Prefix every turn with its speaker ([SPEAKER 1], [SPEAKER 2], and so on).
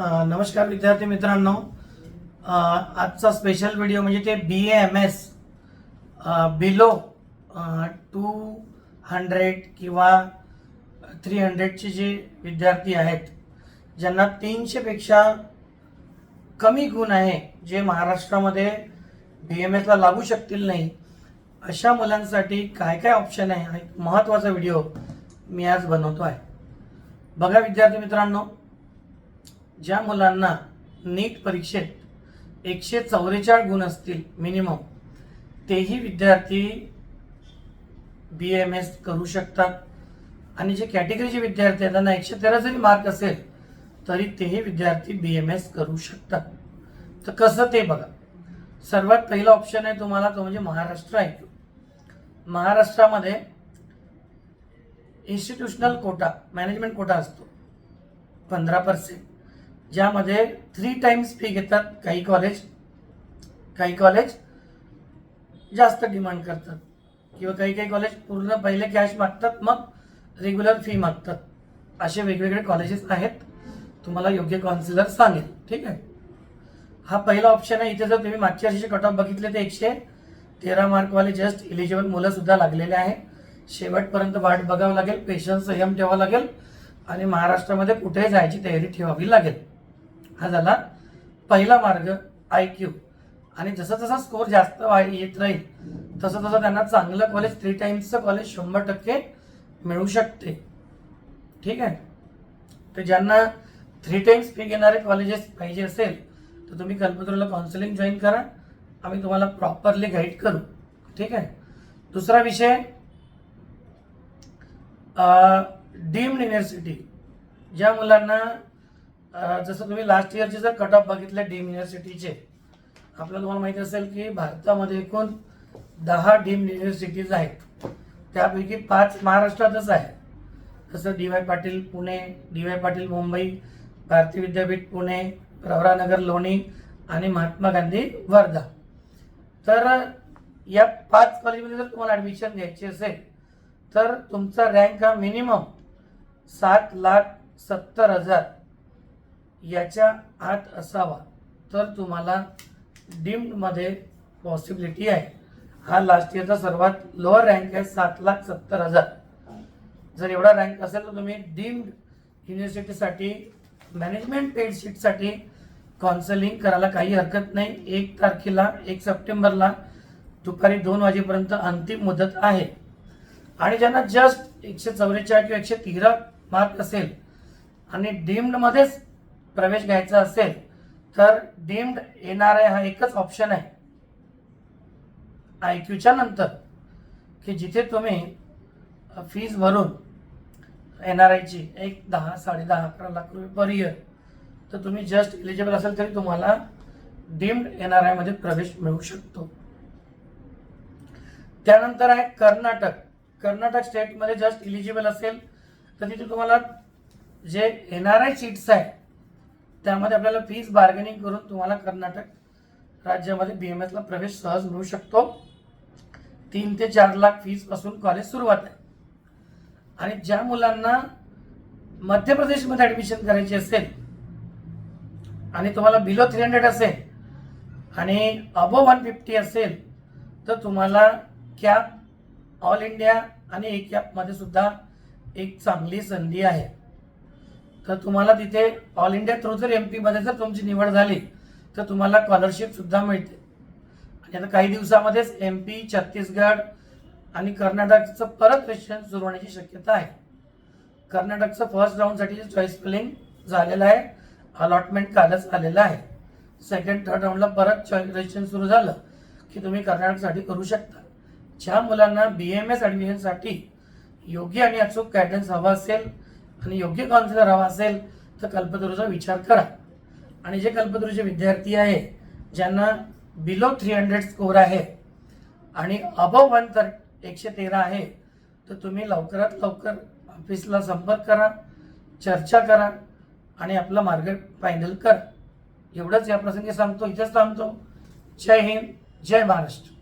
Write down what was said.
[SPEAKER 1] नमस्कार विद्यार्थी मित्रांनो. आजचा स्पेशल व्हिडिओ म्हणजे ते B M S below two hundred किंवा थ्री हंड्रेडचे जे विद्यार्थी आहेत ज्यांना तीनशेपेक्षा कमी गुण आहे जे महाराष्ट्रामध्ये बी एम एसला लागू शकतील नाही अशा मुलांसाठी काय काय ऑप्शन आहे? हा एक महत्त्वाचा व्हिडिओ मी आज बनवतो आहे बघा विद्यार्थी मित्रांनो ज्या मुलांना नीट परीक्षेत एकशे चौवेचाळीस गुण असतील मिनिमम तेही विद्यार्थी बी एम एस करू शकतात. आणि जे कॅटेगरीचे विद्यार्थी आहेत त्यांना एकशे तेरा जरी मार्क असेल तरी तेही विद्यार्थी बी एम एस करू शकतात. तर कसं ते बघा. सर्वात पहिला ऑप्शन आहे तुम्हाला तो म्हणजे महाराष्ट्र आहे महाराष्ट्रामध्ये इन्स्टिट्यूशनल कोटा मॅनेजमेंट कोटा असतो. पंधरा पर्सेंट ज्यामध्ये थ्री टाइम्स फी घेतात काही कॉलेज काही कॉलेज जास्त डिमांड करतात. किंवा काही काही कॉलेज पूर्ण पहिले कॅश मागतात मग रेग्युलर फी मागतात. असे वेगवेगळे कॉलेजेस आहेत. तुम्हाला योग्य काउन्सिलर सांगेल. ठीक आहे? हा पहिला ऑप्शन आहे. इथे जर तुम्ही मागच्या वर्षीचे कट ऑफ बघितले तर एकशे तेरा मार्कवाले जस्ट इलिजिबल मुलंसुद्धा लागलेले आहे. शेवटपर्यंत वाट बघावं लागेल पेशन्स संयम ठेवावा लागेल आणि महाराष्ट्रामध्ये कुठेही जायची तयारी ठेवावी लागेल. हा झाला पहिला मार्ग आय क्यू आणि जसा जसा स्कोर जास्त वाढ येत राहील तसं तसं त्यांना चांगलं कॉलेज थ्री टाइम्सचं कॉलेज शंभर टक्के मिळू शकते. ठीक आहे? तर ज्यांना थ्री टाइम्स फी घेणारे कॉलेजेस पाहिजे असेल तर तुम्ही कल्पतरूला काउन्सिलिंग जॉईन करा. आम्ही तुम्हाला प्रॉपरली गाईड करू. ठीक आहे? दुसरा विषय डीम्ड युनिव्हर्सिटी ज्या मुलांना जसं तुम्ही लास्ट इयरचे जर कट ऑफ बघितले डीम युनिव्हर्सिटीचे आपल्याला तुम्हाला माहिती असेल की भारतामध्ये एकूण दहा डीम युनिव्हर्सिटीज आहेत. त्यापैकी पाच महाराष्ट्रातच आहे जसं D Y Patil Pune D Y Patil Mumbai Bharati Vidyapeeth Pune Pravaranagar लोणी आणि महात्मा गांधी वर्धा. तर या पाच कॉलेजमध्ये जर तुम्हाला ॲडमिशन घ्यायची असेल तर तुमचा रँक हा मिनिमम सात लाख सत्तर हजार. याच्या आत असावा तर तुम्हाला डिम्डमध्ये पॉसिबिलिटी आहे. हा लास्ट इयरचा सर्वात लोअर रँक आहे सात लाख सत्तर हजार. जर एवढा रँक असेल तर तुम्ही डीम्ड युनिव्हर्सिटीसाठी मॅनेजमेंट पेड शीटसाठी काउन्सलिंग करायला काही हरकत नाही. एक तारखेला एक सप्टेंबरला दुपारी दोन वाजेपर्यंत अंतिम मुदत आहे. आणि ज्यांना जस्ट एकशे चौवेचाळीस किंवा एकशे तेरा मार्क असेल आणि डीम्डमध्येच प्रवेश घ्यायचा असेल तर डीम्ड आर आय हा एकच ऑप्शन आहे. आय क्यूच्या नंतर की जिथे तुम्ही फीज भरून एन आर आयची एक दहा साडेदहा अकरा लाख रुपये पर इयर तर तुम्ही जस्ट इलिजिबल असेल तरी तुम्हाला डीम्ड एन आर आयमध्ये प्रवेश मिळू शकतो. त्यानंतर आहे कर्नाटक. कर्नाटक स्टेटमध्ये जस्ट इलिजिबल असेल तर तिथे तुम्हाला जे एन आर आय सीट्स आहे त्यामध्ये आपल्याला फीज बार्गेनिंग करून तुम्हाला कर्नाटक राज्यामध्ये बी एम एसला प्रवेश सहज मिळू शकतो. तीन ते चार लाख फीजपासून कॉलेज सुरुवात आहे. आणि ज्या मुलांना मध्य प्रदेशमध्ये ॲडमिशन करायची असेल आणि तुम्हाला बिलो थ्री हंड्रेड असेल आणि अबो वन फिफ्टी असेल तर तुम्हाला कॅप ऑल इंडिया आणि ए कॅपमध्ये सुद्धा एक चांगली संधी आहे. तर तुम्हाला तिथे ऑल इंडिया थ्रू जर एम पीमध्ये जर तुमची निवड झाली तर तुम्हाला स्कॉलरशिपसुद्धा मिळते. आणि आता काही दिवसामध्येच एम पी छत्तीसगड आणि कर्नाटकचं परत रेशन सुरू होण्याची शक्यता आहे. कर्नाटकचं फर्स्ट राऊंडसाठी चॉईस फिलिंग झालेलं आहे अलॉटमेंट कालच आलेलं आहे. सेकंड थर्ड राऊंडला परत चॉईस रजिस्ट्रेशन सुरू झालं की तुम्ही कर्नाटकसाठी करू शकता. ज्या मुलांना बी एम एस ॲडमिशनसाठी योग्य आणि अचूक गायडन्स हवा असेल आणि योग्य काउन्सिलर हवा असेल तर कल्पतरूचा विचार करा. आणि जे कल्पतरूचे विद्यार्थी आहे ज्यांना बिलो थ्री हंड्रेड स्कोर आहे आणि अबव वन तर एकशे तेरा आहे तर तुम्ही लवकरात लवकर ऑफिसला संपर्क करा चर्चा करा आणि आपला मार्ग फायनल करा. एवढंच या प्रसंगी सांगतो इथेच थांबतो. जय हिंद जय महाराष्ट्र.